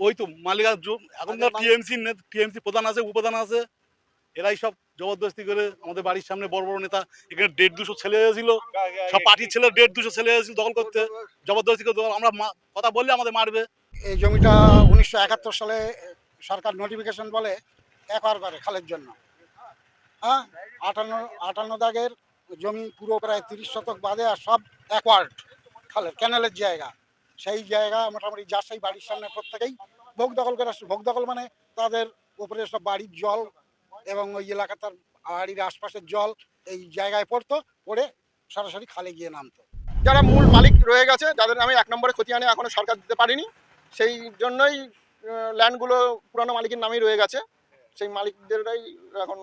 ওই তো মালিকা এখনকার টিএমসি টিএমসি প্রধান আছে উপপ্রধান আছে। এরাই সব জবরদস্তি করে আমাদের বাড়ির সামনে বড় বড় নেতা। এখানে দেড় দুশো ছেলে এসেছিল সব পার্টির ছেলে দেড় দুশো ছেলে এসেছিল দখল করতে। জবরদস্তি করে আমরা কথা বললে আমাদের মারবে। এই জমিটা উনিশশো একাত্তর সালে সরকার নোটিফিকেশন বলে একবার করে খালের জন্য। হ্যাঁ? আটান্ন আটান্ন দাগের জমি পুরো প্রায় তিরিশ শতক বাদে আর সব একওয়ার্ড খালের ক্যানেলের জায়গা। সেই জায়গা মোটামুটি যার সেই বাড়ির সামনে প্রত্যেকেই ভোগ দখল করে আসছে। ভোগ দখল মানে তাদের উপরে সব বাড়ির জল এবং ওই এলাকা তার বাড়ির আশপাশের জল এই জায়গায় পড়তো, পড়ে সরাসরি খালে গিয়ে নামতো। যারা মূল মালিক রয়ে গেছে, যাদের আমি এক নম্বরে খতিয়ানে এখনও সরকার দিতে পারিনি, সেই জন্যই ল্যান্ডগুলো পুরানো মালিকের নামেই রয়ে গেছে। সেই মালিকদেরই এখন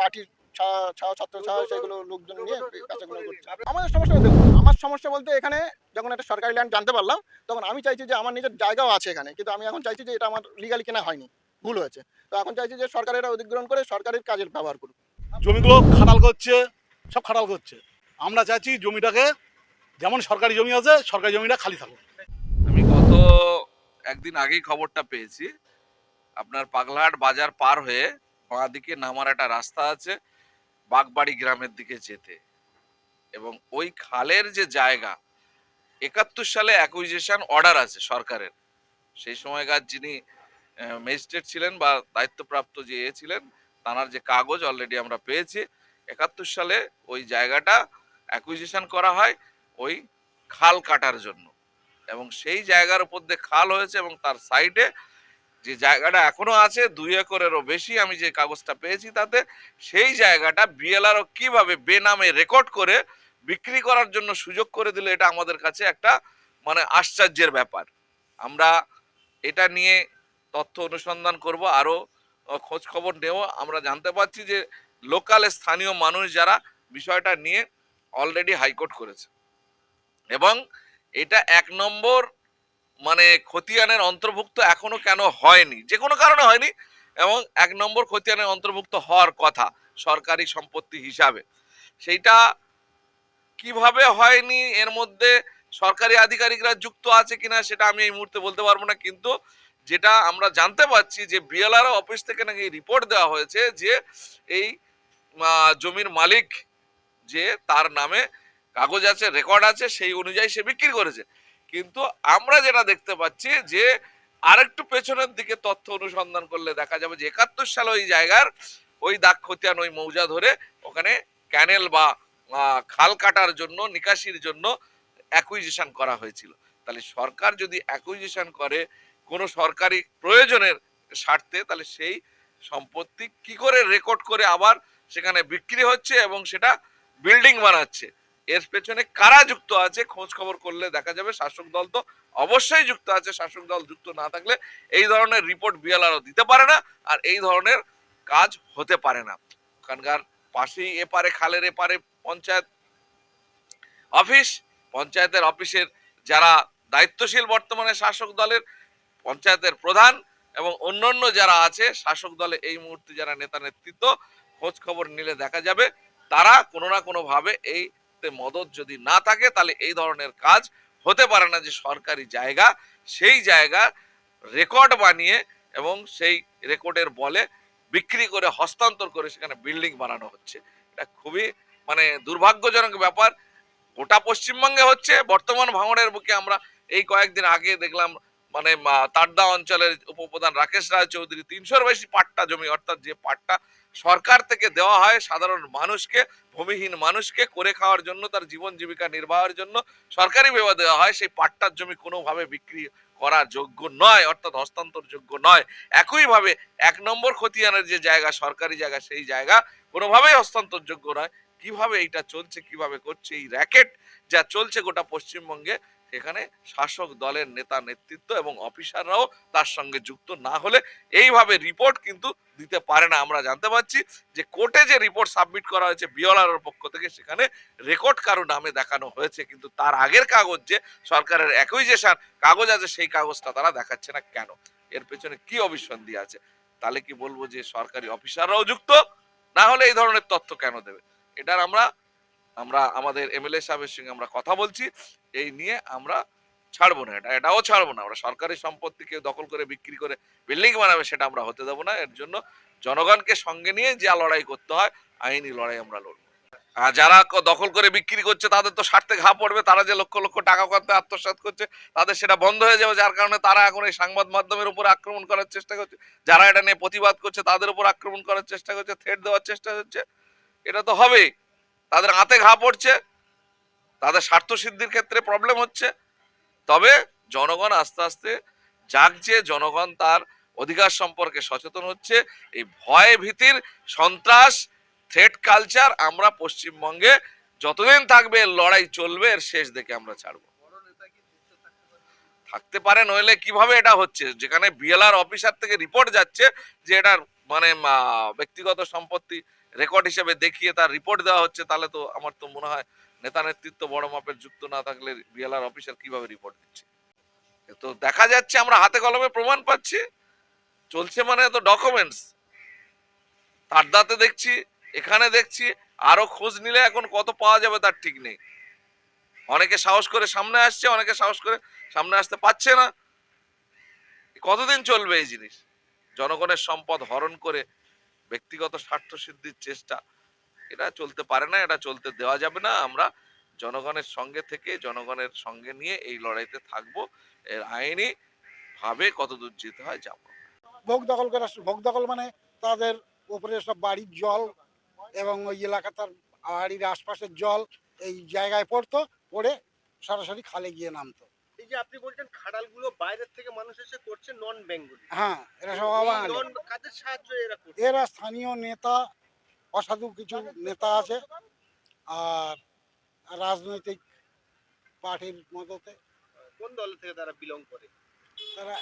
পার্টির ছায়া ছাত্র ছায়া সেগুলো লোকজন নিয়ে কাজগুলো করছে। আমাদের সমস্যা দেখুন আমার সমস্যা বলতে এখানে যখন একটা সরকারি ল্যান্ড জানতে পারলাম তখন আমি চাইছি যে আমার নিজের জায়গাও আছে এখানে কিন্তু আমি এখন চাইছি যে এটা আমার লিগালি কেনা হয়নি ভুল হয়েছে। তো এখন চাইছি যে সরকার এটা অধিগ্রহণ করে সরকারের কাজের ব্যবহার করুক। জমিগুলো খাটাল করছে সব খাটাল করছে। আমরা চাইছি জমিটাকে যেমন সরকারি জমি আছে সরকারি জমিটা খালি থাকুক। আমি গত একদিন আগেই খবরটা পেয়েছি। আপনার পাগলাহাট বাজার পার হয়ে বাঁ দিকে নামার একটা রাস্তা আছে বাগবাড়ি গ্রামের দিকে যেতে। এবং ওই খালের যে জায়গা, একাত্তর সালে অ্যাকুইজিশন অর্ডার আছে সরকারের। সেই সময়কার যিনি ম্যাজিস্ট্রেট ছিলেন বা দায়িত্বপ্রাপ্ত যে এ ছিলেন তানার যে কাগজ অলরেডি আমরা পেয়েছি। একাত্তর সালে ওই জায়গাটা অ্যাকুইজিশন করা হয় ওই খাল কাটার জন্য। এবং সেই জায়গার উপর দিয়ে খাল হয়েছে এবং তার সাইডে যে জায়গাটা এখনও আছে দুই একরেরও বেশি আমি যে কাগজটা পেয়েছি তাতে, সেই জায়গাটা বিএলআরও কীভাবে বেনামে রেকর্ড করে বিক্রি করার জন্য সুযোগ করে দিল, এটা আমাদের কাছে একটা মানে আশ্চর্যের ব্যাপার। আমরা এটা নিয়ে তথ্য অনুসন্ধান করব, আরও খোঁজ খবর নেব। আমরা জানতে পারছি যে লোকাল স্থানীয় মানুষ যারা বিষয়টা নিয়ে অলরেডি হাইকোর্ট করেছে। এবং এটা এক নম্বর মানে খতিয়ানের অন্তর্ভুক্ত এখনও কেন হয়নি? যে কোনো কারণে হয়নি, এবং এক নম্বর খতিয়ানের অন্তর্ভুক্ত হওয়ার কথা, সরকারি সম্পত্তি হিসাবে। সেইটা কীভাবে হয়নি, এর মধ্যে সরকারি আধিকারিকরা যুক্ত আছে কিনা, সেটা আমি এই মুহূর্তে বলতে পারব না, কিন্তু যেটা আমরা জানতে পারছি যে বিএলআর অফিস থেকে নাকি রিপোর্ট দেওয়া হয়েছে যে এই জমির মালিক যে তার নামে কাগজ আছে রেকর্ড আছে, সেই অনুযায়ী সে বিক্রি করেছে। কিন্তু আমরা যেটা দেখতে পাচ্ছি যে আরেকটু পেছনের দিকে তথ্য অনুসন্ধান করলে দেখা যাবে যে একাত্তর সালে ওই জায়গার ওই দাগ খতিয়ান ওই মৌজা ধরে ওখানে ক্যানেল বা খাল কাটার জন্য, নিকাশির জন্য অ্যাকুইজিশন করা হয়েছিল। তাহলে সরকার যদি অ্যাকুইজিশন করে কোনো সরকারি প্রয়োজনের স্বার্থে, তাহলে সেই সম্পত্তি কি করে রেকর্ড করে আবার সেখানে বিক্রি হচ্ছে এবং সেটা বিল্ডিং বানাচ্ছে? এর পেছনে কারা যুক্ত আছে, খোঁজ খবর করলে দেখা যাবে শাসক দল তো অবশ্যই যুক্ত আছে, শাসক দল যুক্ত না থাকলে এই ধরনের রিপোর্ট বিএলআরও দিতে পারে না আর এই ধরনের কাজ হতে পারে না। ওখানকার পাশেই এপারে, খালের এপারে পঞ্চায়েত অফিস, পঞ্চায়েতের অফিসের যারা দায়িত্বশীল বর্তমানে শাসক দলের, পঞ্চায়েতের প্রধান এবং অন্যান্য যারা আছে, শাসক দলে এই মুহূর্তে যারা নেতা নেতৃত্ব, খোঁজ খবর নিলে দেখা যাবে তারা কোনো না কোনো ভাবে এইতে মদত যদি না থাকে, তাহলে এই ধরনের কাজ হতে পারে না যে সরকারি জায়গা। সেই জায়গা রেকর্ড বানিয়ে এবং সেই রেকর্ডের বলে বিক্রি করে, হস্তান্তর করে সেখানে বিল্ডিং বানানো হচ্ছে। এটা খুবই মানে দুর্ভাগ্যজনক ব্যাপার। গোটা পশ্চিমবঙ্গে হচ্ছে, বর্তমান ভাঙড়ের বুকে আমরা এই কয়েকদিন আগে দেখলাম মানে তারদা অঞ্চলের উপপ্রধান রাকেশ রায় চৌধুরী তিনশোর বেশি পাট্টা জমি, অর্থাৎ যে পাট্টা সরকার থেকে দেওয়া হয় সাধারণ মানুষকে, ভূমিহীন মানুষকে করে খাওয়ার জন্য, তার জীবন জীবিকা নির্বাহের জন্য সরকারি ভাবে দেওয়া হয়, সেই পাট্টার জমি কোনোভাবে বিক্রি করা যোগ্য নয়, অর্থাৎ হস্তান্তর যোগ্য নয়। একইভাবে এক নম্বর খতিয়ানের যে জায়গা, সরকারি জায়গা, সেই জায়গা কোনোভাবেই হস্তান্তর যোগ্য নয়। কীভাবে এইটা চলছে, কীভাবে করছে, এই র্যাকেট যা চলছে গোটা পশ্চিমবঙ্গে, সেখানে শাসক দলের নেতা নেতৃত্ব এবং অফিসাররাও তার সঙ্গে যুক্ত। না হলে এইভাবে রিপোর্ট কিন্তু দিতে পারে না। আমরা জানতে পারছি যে কোর্টে যে রিপোর্ট সাবমিট করা হয়েছে বিওলার পক্ষ থেকে, সেখানে রেকর্ড কারও নামে দেখানো হয়েছে। কিন্তু তার আগের কাগজ যে সরকারের অ্যাকুইজেশন কাগজ আছে, সেই কাগজটা তারা দেখাচ্ছে না কেন? এর পেছনে কি অবিসন্ধি আছে? তাহলে কি বলব যে সরকারি অফিসাররাও যুক্ত? না হলে এই ধরনের তথ্য কেন দেবে? এটার আমরা আমরা আমাদের এমএলএ সাহেবের সঙ্গে আমরা কথা বলছি। এই নিয়ে আমরা ছাড়বো না, এটা, এটাও ছাড়বো না। আমরা সরকারি সম্পত্তিকে দখল করে, বিক্রি করে, বিল্ডিং বানাবে, সেটা আমরা হতে দেবো না। এর জন্য জনগণকে সঙ্গে নিয়ে যা লড়াই করতে হয়, আইনি লড়াই আমরা লড়বো। যারা দখল করে, বিক্রি করছে, তাদের তো স্বার্থে ঘা পড়বে। তারা যে লক্ষ লক্ষ টাকা করতে আত্মসাৎ করছে, তাদের সেটা বন্ধ হয়ে যাবে। যার কারণে তারা এখন এই সংবাদ মাধ্যমের উপর আক্রমণ করার চেষ্টা করছে। যারা এটা নিয়ে প্রতিবাদ করছে, তাদের উপর আক্রমণ করার চেষ্টা করছে থ্রেট দেওয়ার চেষ্টা হচ্ছে এটা তো হবেই। তাদের হাতে ঘা পড়ছে, তাদের স্বার্থ সিদ্ধির ক্ষেত্রে প্রবলেম হচ্ছে। তবে জনগণ আস্তে আস্তে জাগছে, জনগণ তার অধিকার সম্পর্কে সচেতন হচ্ছে। এই ভয় ভীতির সন্ত্রাস থ্রেট কালচার আমরা পশ্চিমবঙ্গে যতদিন থাকবে লড়াই চলবে, এর শেষ দেখে আমরা ছাড়বো। থাকতে পারে, নইলে কীভাবে এটা হচ্ছে? যেখানে বিএলআর অফিসার থেকে রিপোর্ট যাচ্ছে যে এটার মানে ব্যক্তিগত সম্পত্তি রেকর্ড হিসেবে দেখিয়ে তার রিপোর্ট দেওয়া হচ্ছে, তাহলে তো আমার তো মনে হয় নেতা নেতৃত্ব বড় মাপের যুক্ত না থাকলে বিএলআর অফিসার কীভাবে রিপোর্ট দিচ্ছে? তো দেখা যাচ্ছে আমরা হাতে কলমে প্রমাণ পাচ্ছি, চলছে মানে তো ডকুমেন্টস তারদাতে দেখছি, এখানে দেখছি, আরও খোঁজ নিলে এখন কত পাওয়া যাবে তার ঠিক নেই। অনেকে সাহস করে সামনে আসছে, অনেকে সাহস করে সামনে আসতে পারছে না। কতদিন চলবে এই জিনিস? জনগণের সম্পদ হরণ করে ব্যক্তিগত স্বার্থ সিদ্ধির চেষ্টা। এটা চলতে পারে না, এটা চলতে দেওয়া যাবে না। আমরা জনগণের সঙ্গে থেকে, জনগণের সঙ্গে নিয়ে এই লড়াইতে থাকব। এর আইনি ভাবে কতদূর যেতে হয় যাব ভোগ দখল করে, ভোগ দখল মানে তাদের উপরে সব বাড়ির জল এবং ওই এলাকা তার বাড়ির আশপাশের জল এই জায়গায় পড়তো, পড়ে সরাসরি খালে গিয়ে নামতো। যে আপনি বলছেন খাড়ালগুলো বাইরের থেকে মানুষ এসে করছে নন বেঙ্গলি হ্যাঁ এরা সব বাঙালি নন কাদের সাহায্য এরা করছে? এরা স্থানীয় নেতা অসাধু কিছু নেতা আছে আর রাজনৈতিক পার্টির মদতে। কোন দল থেকে তারা বিলং করে? তারা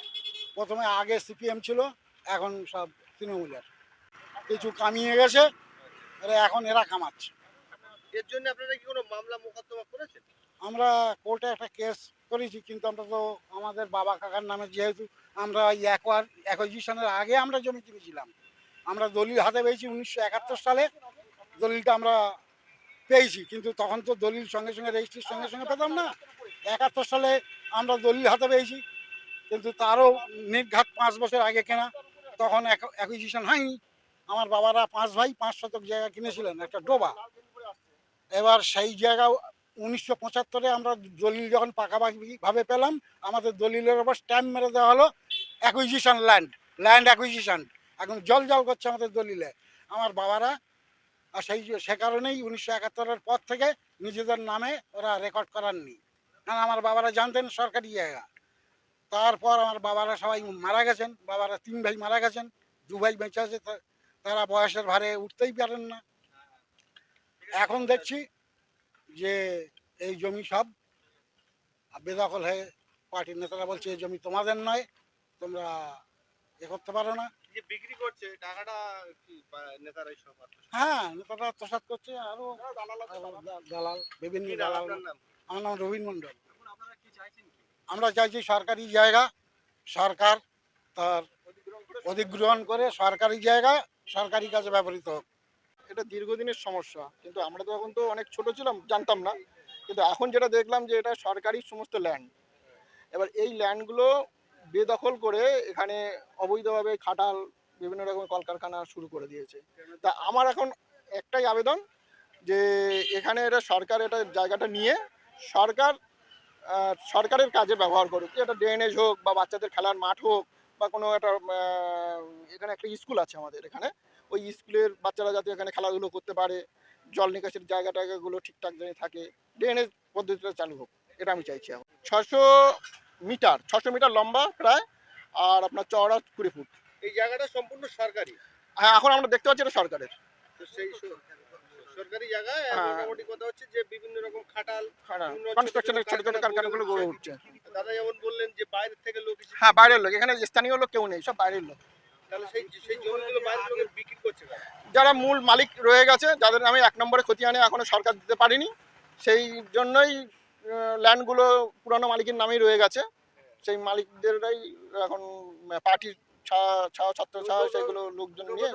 প্রথমে আগে সিপিএম ছিল এখন সব তৃণমূলের। কিছু কামিয়ে গেছে এখন এরা কামাচ্ছে। এর জন্য আপনারা কি কোনো মামলা মোকদ্দমা করেছেন? আমরা কোর্টে একটা কেস করেছি, কিন্তু আমরা তো আমাদের বাবা কাকার নামে যেহেতু আমরা এই একোয়ার অ্যাকুইজিশনের আগে আমরা জমি কিনেছিলাম। আমরা দলিল হাতে পেয়েছি উনিশশো একাত্তর সালে, দলিলটা আমরা পেয়েছি, কিন্তু তখন তো দলিল সঙ্গে সঙ্গে রেজিস্ট্রির সঙ্গে সঙ্গে পেতাম না। একাত্তর সালে আমরা দলিল হাতে পেয়েছি, কিন্তু তারও নির্ঘাত পাঁচ বছর আগে কেনা, তখন অ্যাকুইজিশন হয়নি। আমার বাবারা পাঁচ ভাই, পাঁচ শতক জায়গা কিনেছিলেন, একটা ডোবা। এবার সেই জায়গা উনিশশো পঁচাত্তরে আমরা দলিল যখন পাকাপাকি ভাবে পেলাম, আমাদের দলিলের ওপর স্ট্যাম্প মেরে দেওয়া হলো অ্যাকুইজিশন ল্যান্ড ল্যান্ড অ্যাকুইজিশন এখন জল জল করছে আমাদের দলিলে। আমার বাবারা, আর সেই সে কারণেই উনিশশো একাত্তরের পর থেকে নিজেদের নামে ওরা রেকর্ড করাননি। কারণ আমার বাবারা জানতেন সরকারি জায়গা। তারপর আমার বাবারা সবাই মারা গেছেন। বাবারা তিন ভাই মারা গেছেন। দু ভাই বেঁচে আছে। তারা বয়সের ভারে উঠতেই পারেন না। এখন দেখছি যে এই জমি সব বেদখল হয়ে পার্টির নেতারা বলছে এই জমি তোমাদের নয় তোমরা এ করতে পারো না। যে বিক্রি করছে টাকাটা নেতারাই সব হ্যাঁ নেতারা করছে আরও দালাল বিভিন্ন নাম দালাল। আমার নাম রবীন মন্ডল আমরা চাইছি সরকারি জায়গা সরকার তার অধিগ্রহণ করে সরকারি জায়গা সরকারি কাজে ব্যবহৃত হোক। এটা দীর্ঘদিনের সমস্যা। কিন্তু আমরা তো এখন তো অনেক ছোট ছিলাম, জানতাম না। কিন্তু এখন যেটা দেখলাম যে এটা সরকারি সমস্ত ল্যান্ড এবার এই ল্যান্ডগুলো বেদখল করে এখানে অবৈধভাবে খাটাল, বিভিন্ন রকম কলকারখানা শুরু করে দিয়েছে। তা আমার এখন একটাই আবেদন যে এখানে এটা সরকার এটা জায়গাটা নিয়ে সরকার সরকারের কাজে ব্যবহার করুক। এটা ড্রেনেজ হোক বা বাচ্চাদের খেলার মাঠ হোক বা কোনো একটা এখানে একটা স্কুল আছে আমাদের এখানে। ওই স্কুলের বাচ্চারা যাতে এখানে খেলাধুলো করতে পারে জল নিকাশের জায়গা টায়গাগুলো ঠিকঠাক জানি থাকে ড্রেনেজ পদ্ধতিটা চালু হোক এটা আমি চাইছি এখন। ছশো মিটার ছশো মিটার লম্বা প্রায় আর আপনার চওড়া কুড়ি ফুট। এই জায়গাটা সম্পূর্ণ সরকারি? হ্যাঁ এখন আমরা দেখতে পাচ্ছি এটা সরকারের। সেই সরকারি জায়গায়? হ্যাঁ। মোটামুটি কথা হচ্ছে যে বিভিন্ন রকম খাটাল কনস্ট্রাকশনের ছোটো ছোটো কারখানাগুলো গড়ে উঠছে। দাদা যেমন বললেন যে থেকে লোক হ্যাঁ বাইরের লোক। এখানে স্থানীয় লোক কেউ নেই সব বাইরের লোক। যারা মূল মালিক রয়ে গেছে যাদের আমি এক নম্বরে খতিয়ানে এখনও সরকার দিতে পারিনি সেই জন্যই ল্যান্ডগুলো পুরানো মালিকের নামেই রয়ে গেছে। সেই মালিকদেরই এখন পার্টির ছাত্র ছাড়া সেগুলো লোকজন নিয়ে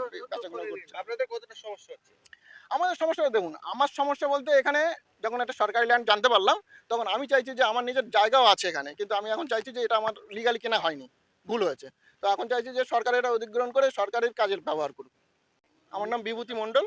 আমাদের সমস্যা দেখুন আমার সমস্যা বলতে এখানে যখন একটা সরকারি ল্যান্ড জানতে পারলাম তখন আমি চাইছি যে আমার নিজের জায়গাও আছে এখানে কিন্তু আমি এখন চাইছি যে এটা আমার লিগালি কেনা হয়নি ভুল হয়েছে। তো এখন চাইছি যে সরকার এটা অধিগ্রহণ করে সরকারের কাজের ব্যবহার করুক। আমার নাম বিভূতি মণ্ডল।